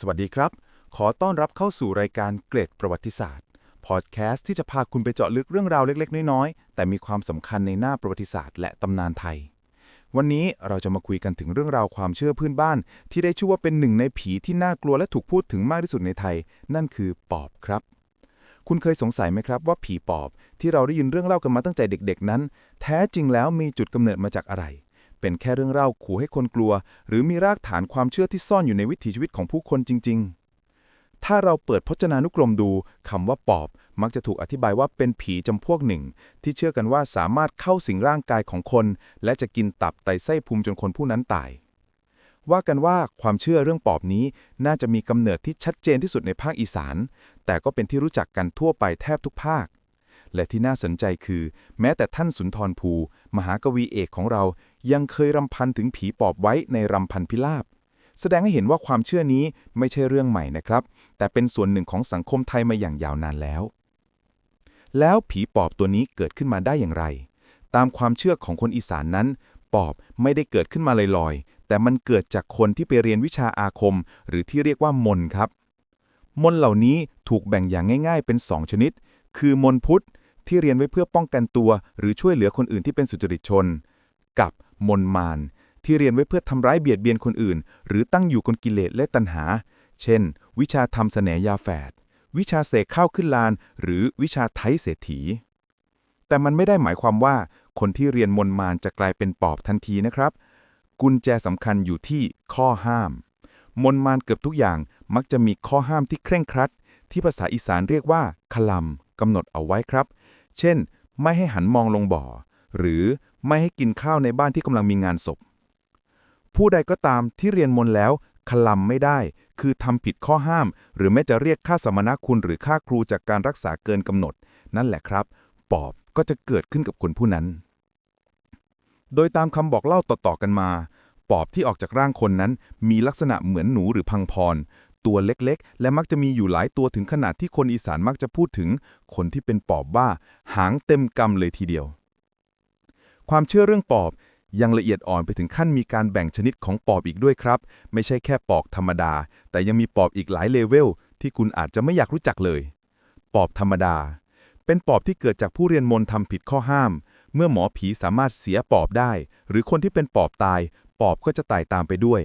สวัสดีครับ ขอต้อนรับเข้าสู่รายการเกร็ดประวัติศาสตร์ พอดแคสต์ที่จะพาคุณไปเจาะลึกเรื่องราวเล็กๆ น้อยๆ แต่มีความสำคัญในหน้าประวัติศาสตร์และตำนานไทย วันนี้เราจะมาคุยกันถึงเรื่องราวความเชื่อพื้นบ้าน ที่ได้ชื่อว่าเป็นหนึ่งในผีที่น่ากลัวและถูกพูดถึงมากที่สุดในไทย นั่นคือปอบครับ คุณเคยสงสัยไหมครับว่าผีปอบ ที่เราได้ยินเรื่องเล่ากันมาตั้งแต่เด็ก ๆ นั้น แท้จริงแล้วมีจุดกำเนิดมาจากอะไร เป็นแค่เรื่องเล่าขู่ให้คนกลัว หรือมีรากฐานความเชื่อที่ซ่อนอยู่ในวิถีชีวิตของผู้คนจริง ๆ ถ้าเราเปิดพจนานุกรมดูคำว่าปอบ มักจะถูกอธิบายว่าเป็นผีจำพวกหนึ่ง ที่เชื่อกันว่าสามารถเข้าสิงร่างกายของคน และจะกินตับไตไส้พุงจนคนผู้นั้นตาย ว่ากันว่าความเชื่อเรื่องปอบนี้ น่าจะมีกำเนิดที่ชัดเจนที่สุดในภาคอีสาน แต่ก็เป็นที่รู้จักกันทั่วไปแทบทุกภาคและที่น่าสนใจคือ แม้แต่ท่านสุนทรภู มหากวีเอกของเรา ยังเคยรำพันถึงผีปอบไว้ในรำพันพิลาบ แสดงให้เห็นว่าความเชื่อนี้ไม่ใช่เรื่องใหม่นะครับ แต่เป็นส่วนหนึ่งของสังคมไทยมาอย่างยาวนานแล้ว แล้วผีปอบตัวนี้เกิดขึ้นมาได้อย่างไร ตามความเชื่อของคนอีสานนั้น ปอบไม่ได้เกิดขึ้นมาลอยๆ แต่มันเกิดจากคนที่ไปเรียนวิชาอาคม หรือที่เรียกว่ามนครับ มนเหล่านี้ถูกแบ่งอย่างง่ายๆ เป็น 2 ชนิด คือมนพุทธที่เรียนไว้เพื่อป้องกันตัว หรือช่วยเหลือคนอื่นที่เป็นสุจริตชน กับมนมารที่เรียนไว้เพื่อทำร้ายเบียดเบียนคนอื่น หรือตั้งอยู่กลกิเลสและตัณหา เช่น วิชาทำเสนยาแฝด วิชาเสกข้าวขึ้นลาน หรือวิชาไทยเศรษฐี แต่มันไม่ได้หมายความว่า คนที่เรียนมนมารจะกลายเป็นปอบทันทีนะครับ กุญแจสำคัญอยู่ที่ข้อห้าม มนมารเกือบทุกอย่างมักจะมีข้อห้ามที่เคร่งครัด ที่ภาษาอีสานเรียกว่าคลำกำหนดเอาไว้ครับ เช่น ไม่ให้หันมองลงบ่อ หรือไม่ให้กินข้าวในบ้านที่กำลังมีงานศพ ผู้ใดก็ตามที่เรียนมนต์แล้วคลำไม่ได้ คือทำผิดข้อห้าม หรือแม้จะเรียกค่าสมณคุณหรือค่าครูจากการรักษาเกินกำหนด นั่นแหละครับ ปอบก็จะเกิดขึ้นกับคนผู้นั้น โดยตามคำบอกเล่าต่อๆกันมา ปอบที่ออกจากร่างคนนั้น มีลักษณะเหมือนหนูหรือพังพร ตัวเล็กๆ และมักจะมีอยู่หลายตัวถึงขนาดที่คนอีสานมักจะพูดถึง คนที่เป็นปอบว่า หางเต็มกำเลยทีเดียว ความเชื่อเรื่องปอบยังละเอียดอ่อนไปถึงขั้นมีการแบ่งชนิดของปอบอีกด้วยครับ ไม่ใช่แค่ปอบธรรมดา แต่ยังมีปอบอีกหลายเลเวลที่คุณอาจจะไม่อยากรู้จักเลย ปอบธรรมดา เป็นปอบที่เกิดจากผู้เรียนมนต์ทำผิดข้อห้าม เมื่อหมอผีสามารถเสียปอบได้ หรือคนที่เป็นปอบตาย ปอบก็จะตายตามไปด้วย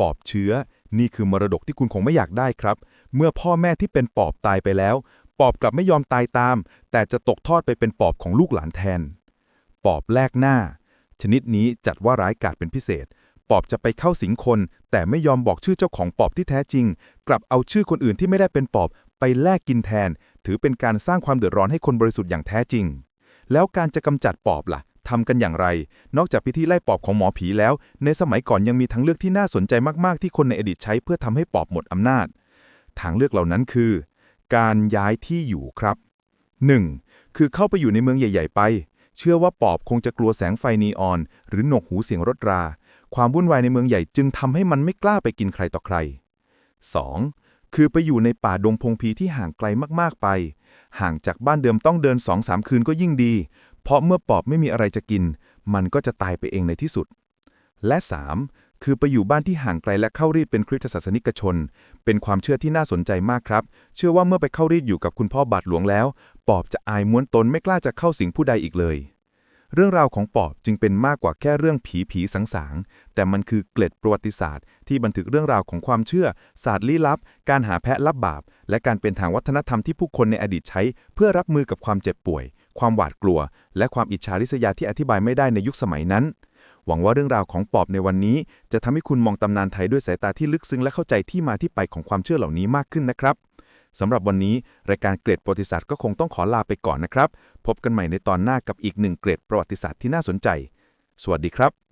ปอบเชื้อ นี่คือมรดกที่คุณคงไม่อยากได้ครับ เมื่อพ่อแม่ที่เป็นปอบตายไปแล้ว ปอบกลับไม่ยอมตายตาม แต่จะตกทอดไปเป็นปอบของลูกหลานแทน ปอบแลกหน้า ชนิดนี้จัดว่าร้ายกาจเป็นพิเศษ ปอบจะไปเข้าสิงคน แต่ไม่ยอมบอกชื่อเจ้าของปอบที่แท้จริง กลับเอาชื่อคนอื่นที่ไม่ได้เป็นปอบไปแลกกินแทน ถือเป็นการสร้างความเดือดร้อนให้คนบริสุทธิ์อย่างแท้จริง แล้วการจะกำจัดปอบล่ะทำกันอย่างไร นอกจากพิธีไล่ปอบของหมอผีแล้ว ในสมัยก่อนยังมีทางเลือกที่น่าสนใจมาก ๆ ที่คนในอดีตใช้เพื่อทำให้ปอบหมดอำนาจ ทางเลือกเหล่านั้นคือ การย้ายที่อยู่ครับ 1. คือเข้าไปอยู่ในเมืองใหญ่ ๆ ไป เชื่อว่าปอบคงจะกลัวแสงไฟนีออน หรือหนวกหูเสียงรถรา ความวุ่นวายในเมืองใหญ่จึงทำให้มันไม่กล้าไปกินใครต่อใคร 2. คือไปอยู่ในป่าดงพงพีที่ห่างไกลมากๆไป ห่างจากบ้านเดิมต้องเดินสองสามคืนก็ยิ่งดี เพราะเมื่อปอบไม่มีอะไรจะกิน มันก็จะตายไปเองในที่สุด และ 3. คือไปอยู่บ้านที่ห่างไกลและเข้ารีดเป็นคริสตศาสนิกชน เป็นความเชื่อที่น่าสนใจมากครับ เชื่อว่าเมื่อไปเข้ารีดอยู่กับคุณพ่อบาทหลวงแล้ว ปอบจะอายม้วนตนไม่กล้าจะเข้าสิงผู้ใดอีกเลย เรื่องราวของปอบจึงเป็นมากกว่าแค่เรื่องผีผีสังสางแต่มันคือเกล็ดประวัติศาสตร์ ที่บันทึกเรื่องราวของความเชื่อ ศาสตร์ลี้ลับ การหาแพะรับบาป และการเป็นทางวัฒนธรรมที่ผู้คนในอดีตใช้ เพื่อรับมือกับความเจ็บป่วย ความหวาดกลัว และความอิจฉาริษยาที่อธิบายไม่ได้ในยุคสมัยนั้น หวังว่าเรื่องราวของปอบในวันนี้ จะทำให้คุณมองตำนานไทยด้วยสายตาที่ลึกซึ้งและเข้าใจที่มาที่ไปของความเชื่อเหล่านี้มากขึ้นนะครับสำหรับวันนี้ รายการเกรดประวัติศาสตร์ก็คงต้องขอลาไปก่อนนะครับ พบกันใหม่ในตอนหน้ากับอีกหนึ่งเกรดประวัติศาสตร์ที่น่าสนใจ สวัสดีครับ